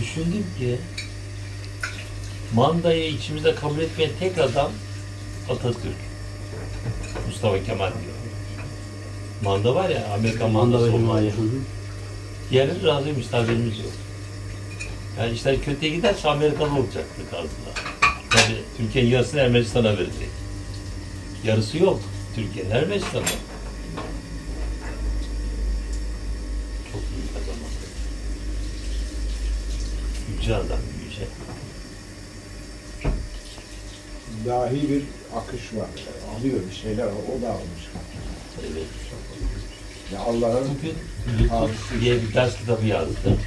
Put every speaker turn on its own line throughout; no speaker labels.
Düşündüm ki mandayı içimizde kabul etmeyen tek adam Atatürk. Mustafa Kemal diyor. Manda var ya Amerikan mandası
hı.
Diğerleri razıymış, haberimiz yok. Yani işler kötüye giderse Amerikalı olacaktı kazdılar. Tabii Türkiye'nin yarısını Ermenistan'a verecek. Yarısı yok. Türkiye'nin Ermenistan'a. Çok büyük adam. Yüce adam, yüce.
dahi bir akış var. Alıyor bir şeyler, o da almış.
Evet.
Ya Allah'ın
Bugün YouTube diye bir ders kitabı yazdım.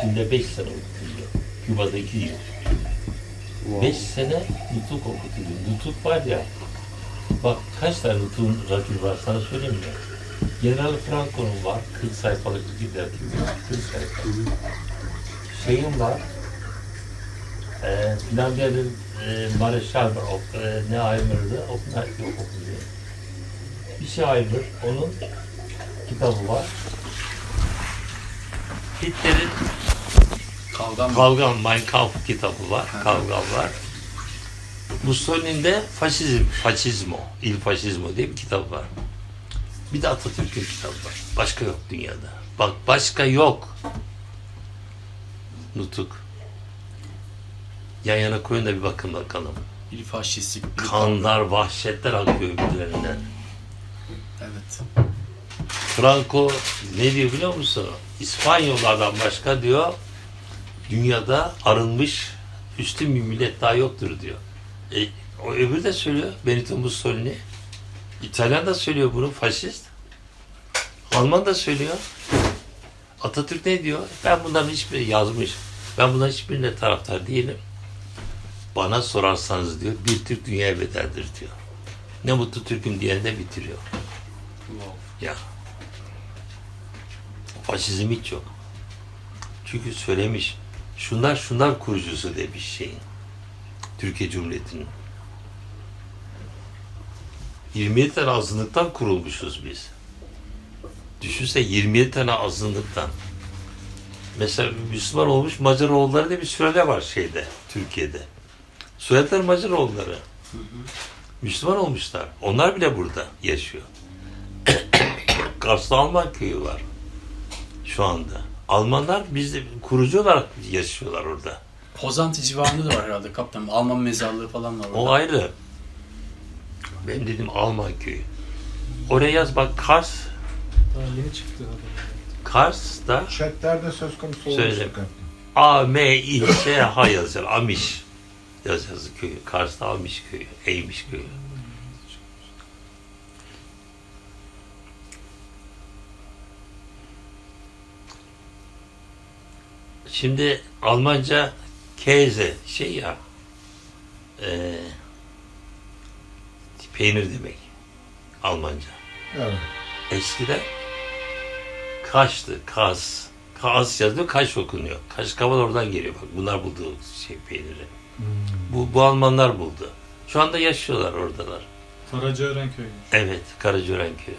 Şimdi 5 sene okutuluyor. Küba'da 2 yıl. 5 sene nutuk okutuluyor. Nutuk var ya, bak kaç tane nutukun rakı var sana söyleyeyim mi? General Franco'nun var, 40 sayfalık bir dergi var, 40 sayfa. Şeyin var, e, Finlandiya'nın e, Mareşal var, o, e, ne ayrılırdı, onlar yok okuluyor. Bir şey ayrılır, onun kitabı var. Hitler'in
Kavgam var.
Kavgan, Mein Kampf kitabı var. Kavgan var. Mussolini'nin de faşizm, faşizmo, il faşizmo diye bir kitap var. Bir de Atatürk'ün kitabı var. Başka yok dünyada. Bak başka yok. Nutuk. Yan yana koyun da bir bakın bakalım.
Bir faşistlik. bir
Kanlar, vahşetler akıyor birbirlerinden.
Evet.
Franco ne diyor biliyor musun? İspanyollardan başka diyor dünyada arınmış üstün bir millet daha yoktur diyor. E, o öbürü de söylüyor Benito Mussolini. İtalyan da söylüyor bunu faşist. Alman da söylüyor. Atatürk ne diyor? Ben bunların hiçbiri yazmış. Ben bunların hiçbirine taraftar değilim. Bana sorarsanız diyor bir Türk dünyaya bedeldir diyor. Ne mutlu Türk'üm diyeni de bitiriyor. Ya. Faşizm hiç yok. Çünkü söylemiş. Şunlar şunlar kurucusu demiş şeyin. Türkiye Cumhuriyeti'nin. 27 tane azınlıktan kurulmuşuz biz. Düşünse 27 tane azınlıktan. Mesela Müslüman olmuş Macaroğulları diye bir sürede var şeyde, Türkiye'de. Soyadlar Macaroğulları. Müslüman olmuşlar. Onlar bile burada yaşıyor. Kars'ta Alman köyü var şu anda. Almanlar bizde kurucu olarak yaşıyorlar orada.
Pozantı civarında da var herhalde kaptan. Alman mezarlığı falan var orada.
O ayrı. Benim dediğim Alman köyü. Oraya yaz bak Kars,
Daha yeni çıktı.
Kars'ta chatlerde söz konusu olmuş.
Söyle. A, M, İ, S, H yazacak. Amiş yazacağız köyü. Kars'ta Amiş köyü. Eymiş köyü. Şimdi Almanca Käse şey ya eee peynir demek Almanca.
Evet.
Eskiden Kaş'tı, Kas. Kas yazılıyor, Kaş okunuyor. Kaş kaval oradan geliyor bak. Bunlar buldu şey peyniri. Bu, bu Almanlar buldu. Şu anda yaşıyorlar oradalar.
Karacaören köyü.
Evet, Karacaören köyü.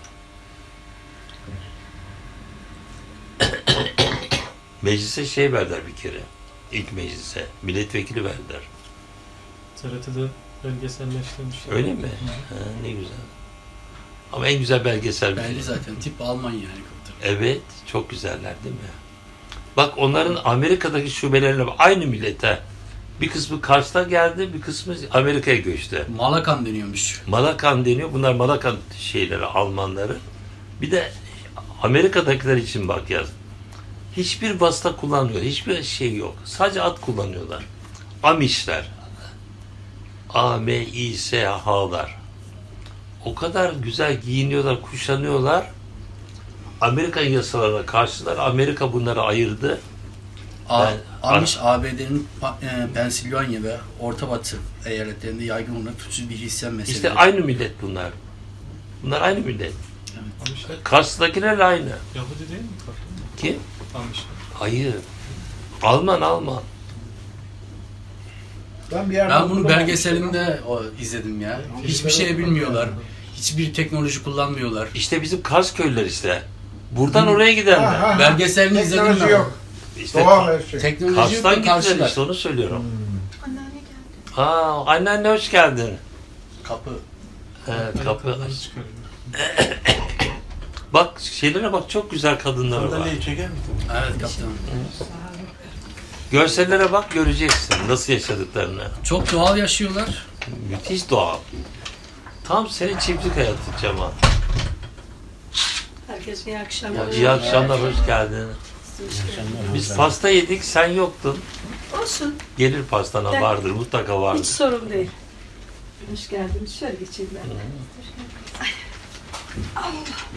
Meclise şey verdiler bir kere. İlk meclise. Milletvekili verdiler.
TRT'de belgeselleştirmişler.
Öyle mi? Ha, ne güzel. Ama en güzel belgesel bir
Belli
film.
zaten. Tip Alman yani.
Evet, çok güzeller değil mi? Bak onların Amerika'daki şubelerine aynı millete. Bir kısmı Kars'ta geldi, bir kısmı Amerika'ya göçtü.
Malakan deniyormuş.
Malakan deniyor. Bunlar Malakan şeyleri, Almanları. Bir de Amerika'dakiler için bak yaz. Hiçbir vasıta kullanmıyor. Hiçbir şey yok. Sadece at kullanıyorlar. Amişler. A, M, İ, S, H'lar. O kadar güzel giyiniyorlar, kuşanıyorlar. Amerikan yasalarına karşılar. Amerika bunları ayırdı.
A,
Ben-
Amiş ABD'nin Pa- e, Pensilvanya ve Orta Batı eyaletlerinde yaygın olarak tutsuz bir Hristiyan mezhebi.
İşte aynı millet bunlar. Bunlar aynı millet.
Amişler
Kars'takilerle aynı.
Yahudi değil mi?
Kim?
Amişler.
Hayır. Alman Alman.
Ben bir yerde
Ben bunu belgeselinde o, izledim ya. Hiçbir şey bilmiyorlar. Hiçbir teknoloji kullanmıyorlar.
İşte bizim Kars köylüler işte. Buradan oraya
Ha,
gidenler.
ha, ha.
Belgeselini izledim
Teknoloji
ben.
yok.
İşte
Doğal her şey.
Teknoloji
Kars'tan
ve
gittiler
karşılar.
işte onu söylüyorum.
Anneanne geldi.
Aa anneanne hoş geldin.
Kapı.
Evet kapı.
Çıkarıyor.
Bak şeylere bak çok güzel kadınlar var.
Sandalyeyi çeker misin?
Evet kaptanım.
Görsellere bak göreceksin nasıl yaşadıklarını.
Çok doğal yaşıyorlar.
Müthiş doğal. Tam senin çiftlik hayatı Cemal.
Herkese iyi akşamlar.
İyi akşamlar hoş geldin. Biz pasta yedik sen yoktun.
Olsun.
Gelir pastana
Ben-
vardır mutlaka
Hiç
vardır.
sorun değil. Hoş geldiniz. Şöyle geçeyim ben.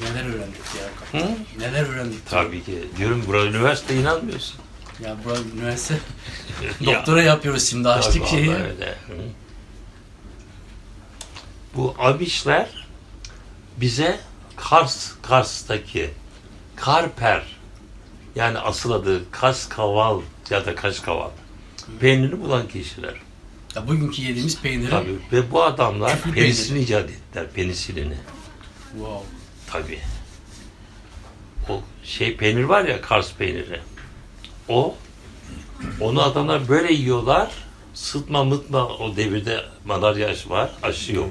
Neler öğrendik ya.
Hı?
Neler öğrendik.
Tabii ki. Diyorum burası üniversite inanmıyorsun.
Ya burası üniversite. Doktora yapıyoruz şimdi açtık
tabii
şeyi.
vallahi öyle. Hı. Bu Abişler bize Kars, Kars'taki Karper yani asıl adı Kaskaval ya da Kaşkaval peynirini bulan kişiler.
Ya bugünkü yediğimiz peyniri.
Tabii. Ve bu adamlar
Küflü
penisilini icat ettiler. Penisilini.
Wow.
Tabii. O şey peynir var ya Kars peyniri. O onu adamlar böyle yiyorlar. Sıtma mıtma o devirde malaria aşı var. Aşı yok.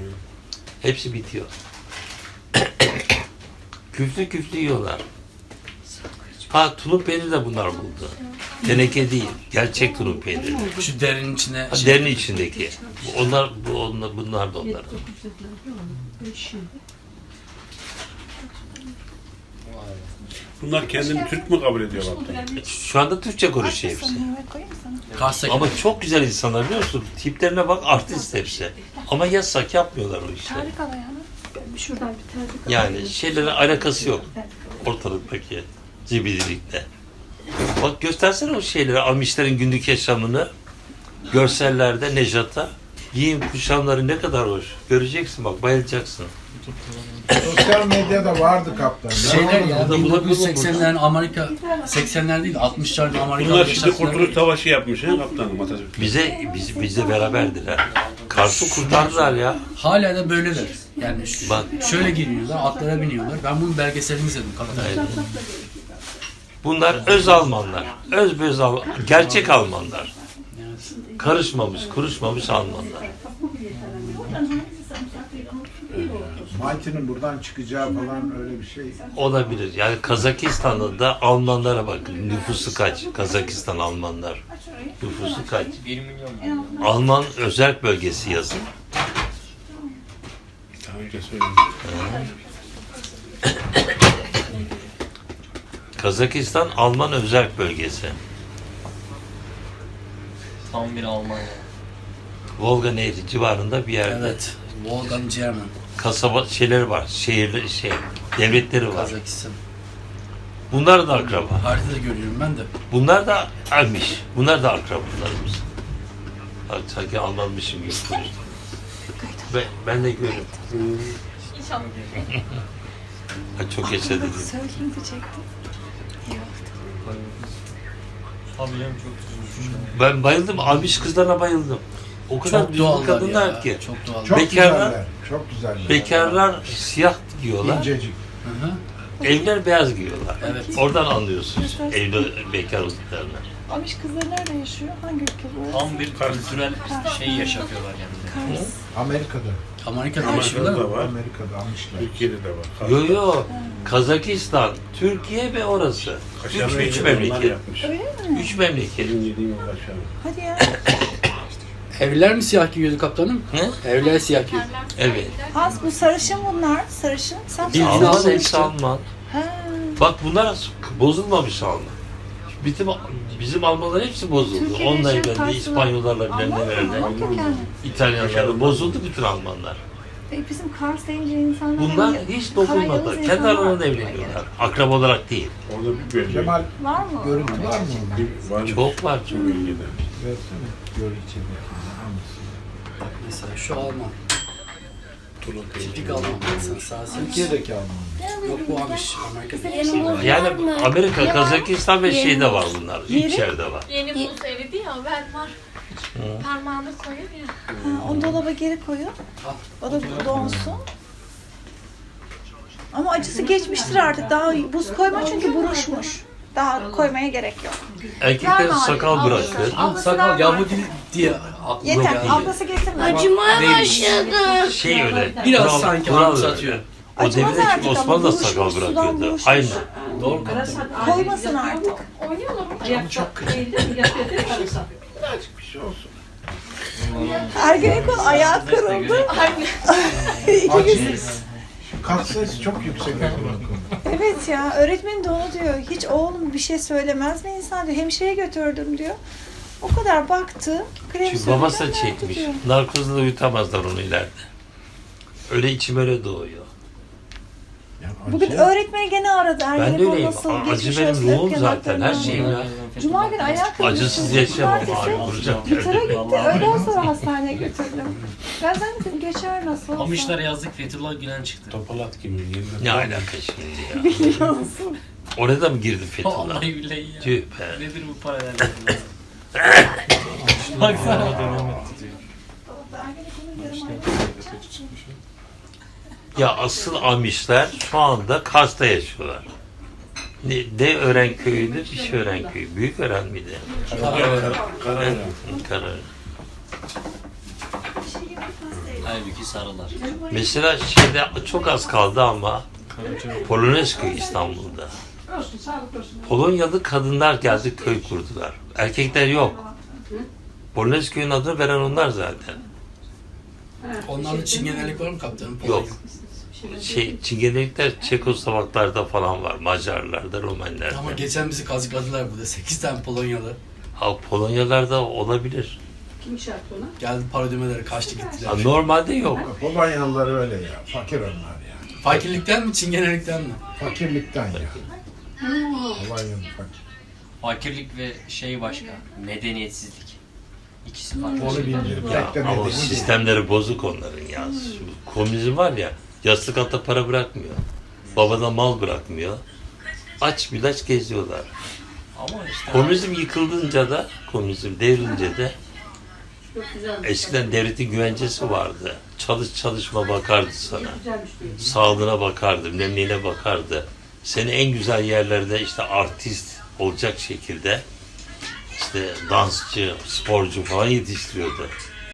Hepsi bitiyor. Küflü küflü yiyorlar. Ha tulum peyniri de bunlar buldu. Teneke değil. Gerçek tulum peyniri.
Şu derinin içine
Ha,
şey-
Derin içindeki. Onlar, bu onlar, bunlar da onlar.
Bunlar kendini Türk mü kabul ediyor kaptan?
Şu anda Türkçe konuşuyor hepsi. Ama çok güzel insanlar biliyor musun? Tiplerine bak artist hepsi. Ama yasak yapmıyorlar o işleri.
Terlik al ayağına. Şuradan bir terlik.
Yani şeylere alakası yok ortalıktaki zibidilikle. Bak göstersene o şeyleri, Amişlerin günlük yaşamını. Görsellerde Nejat'a. Giyim kuşamları ne kadar hoş. Göreceksin bak bayılacaksın.
Sosyal medyada vardı kaptan.
şeyler ya
Burada, burada,
1980'lerin Amerika 80'ler değil 60'ların Amerika
Bunlar şimdi Kurtuluş Savaşı yapmış he kaptanım Atatürk.
Bize biz, bizle beraberdiler. Kars'ı kurtardılar ya.
Hala da böyleler. Yani
Bak.
şöyle geliyorlar, atlara biniyorlar. Ben bunun belgeselini izledim.
Evet. Bunlar öz Almanlar. Öz öz Al gerçek Almanlar. Karışmamış, kuruşmamış Almanlar.
Mighty'nin buradan çıkacağı falan öyle bir şey.
Olabilir. Yani Kazakistan'da da Almanlara bak. Nüfusu kaç? Kazakistan Almanlar. Nüfusu kaç? 1 milyon. Alman özel bölgesi yazın.
Daha önce söyledim.
Kazakistan Alman özel bölgesi.
Tam bir Almanya.
Volga Nehri civarında bir yerde.
Evet. Volgan German,
Kasaba şeyleri var. Şehirli şey devletleri var.
Kazakistan.
Bunlar da akraba.
Haritada görüyorum ben de.
Bunlar da Ermiş. Bunlar da akrabalarımız. Sanki anlamışım gibi konuştum. Ben, ben de görüyorum.
İnşallah.
Ha, çok yaşa dedim.
Söyleyeyim diyecektim.
Çok üzülmüş.
Ben bayıldım. Abiş kızlarına bayıldım. O kadar
Çok
düzgün kadınlar
ya.
ki.
Çok doğal.
Çok
Bekarlar-
güzeller. Çok güzeller.
Bekarlar siyah giyiyorlar.
İncecik.
Hı hı.
Evler beyaz giyiyorlar.
Evet.
Oradan anlıyorsunuz evli bekar olduklarını.
Amiş kızları nerede yaşıyor? Hangi ülke bu?
Tam bir kültürel şey yaşatıyorlar yani.
Amerika'da.
Amerika'da
Amerika'da
yaşıyorlar.
da var.
Amerika'da almışlar.
Türkiye'de de var.
Yo yo. Kazakistan, Türkiye ve orası. Üç,
Kaşarlı
üç
onlar
memleket.
yapmış.
Üç memleket.
Benim yediğim o kaşarlı.
Hadi ya.
Evliler mi siyah giyiyordu kaptanım?
Ne?
Evliler siyah giyiyor.
Evet.
Az bu sarışın bunlar. Sarışın. Sen
Bildiğin
Alman
Alman
hepsi
işte.
Alman.
Ha.
Bak bunlar bozulmamış Alman. Bizim bizim Almanlar hepsi bozuldu. Onunla evlendi, İspanyollarla bilmem nelerle. İtalyanlarla bozuldu bütün Almanlar.
E, bizim Kars deyince insanlar...
Bunlar
hani
hiç dokunmadılar. Kendi aralarında evleniyorlar. Akraba olarak değil.
Orada bir bölge.
Kemal
Var mı?
görüntü var mı?
Bir var.
Çok var çok.
bölgede.
Versene. Görüntü. Hangisi?
Mesela şu Alman.
Tulum
Tipik Alman. Mesela sağ
Türkiye'deki Alman.
Yok bu Amiş. Amerika'da.
Yani Amerika, Kazakistan ve şeyde var bunlar. Yerde var.
Yeni buz eridi ya ben var. Parmağını koyuyor ya.
Ha, onu dolaba geri koyun. O da donsun. Ama acısı geçmiştir artık. Daha buz koyma çünkü buruşmuş. Daha koymaya gerek yok.
Erkekler sakal.
Ablası
Sakal Yahudi
artık.
diye aklıma
Yeter.
geldi.
Ablası getirme.
Acımaya başladı.
Şey öyle.
Biraz
kural-
sanki
kural
anımsatıyor.
öyle. O
Acımaz
devirde
artık ama
Osmanlı da
buluşmuş,
sakal
sudan
bırakıyordu.
buluşmuş.
Aynı.
Doğru mu?
Koymasın artık.
Birazcık bir şey olsun.
Ergenekon ayağı kırıldı.
Acı. Kas sesi çok yüksek.
Evet ya öğretmen de onu diyor. Hiç oğlum bir şey söylemez mi insan diyor. Hemşireye götürdüm diyor. O kadar baktı. Krem
Çünkü babası da çekmiş. Narkozla uyutamazlar onu ileride. Öyle içim öyle doğuyor.
Yani
Bugün
acı-
öğretmeni gene aradı.
Ben de
Ergenekon
öyleyim.
nasıl
A- Acı
geçmiş
benim
olsun
ruhum zaten. Her
haklarından.
şeyim ya.
Cuma günü ayağı kırıldı.
Acısız yaşayamam
Cumartesi Gitara gitti. Öğleden sonra hastaneye götürdüm. Ben zannettim geçer nasıl olsa.
Pamışlar yazdık Fethullah Gülen çıktı.
Topalat gibi. yemin
Ne
ederim.
alaka şimdi ya?
Biliyorsun.
Oraya da mı girdi Fethullah?
Vallahi billahi ya.
Tüh be.
Nedir bu paralel?
Baksana. Devam.
Ya asıl Amişler şu anda Kars'ta yaşıyorlar. Ne, de Ören köyüydü, bir şey Ören köyü. Büyük Ören miydi?
Karar- Karar.
Evet, Karar.
Halbuki sarılar.
Mesela şeyde çok az kaldı ama Polonezköy İstanbul'da. Polonyalı kadınlar geldi köy kurdular. Erkekler yok. Polonezköy'ün adını veren onlar zaten.
Onlarda çingenelik var mı kaptanım?
Yok. Şey, Çingenelikler Çekoslovaklarda falan var. Macarlarda,
Ama
Romenlerde.
geçen bizi kazıkladılar burada. 8 tane Polonyalı.
Ha, Polonyalarda olabilir.
Geldi para ödemeleri kaçtı
Ha,
gittiler.
normalde yok.
Polonyalılar öyle ya. Fakir onlar ya.
Fakirlikten mi çingenelikten mi?
Fakirlikten ya.
Fakirlik ve şey başka. Medeniyetsizlik. İkisi farklı.
Onu
şey.
bilmiyorum.
Ya,
de
ama
değil.
sistemleri bozuk onların ya. Şu komünizm var ya, yastık altta para bırakmıyor. Babadan mal bırakmıyor. Aç bilaç geziyorlar.
Ama işte
Komünizm yıkıldınca da, komünizm devrilince de eskiden devletin güvencesi vardı. Çalış çalışma bakardı sana. Sağlığına bakardı, neyine bakardı. Seni en güzel yerlerde işte artist olacak şekilde işte dansçı, sporcu falan yetiştiriyordu.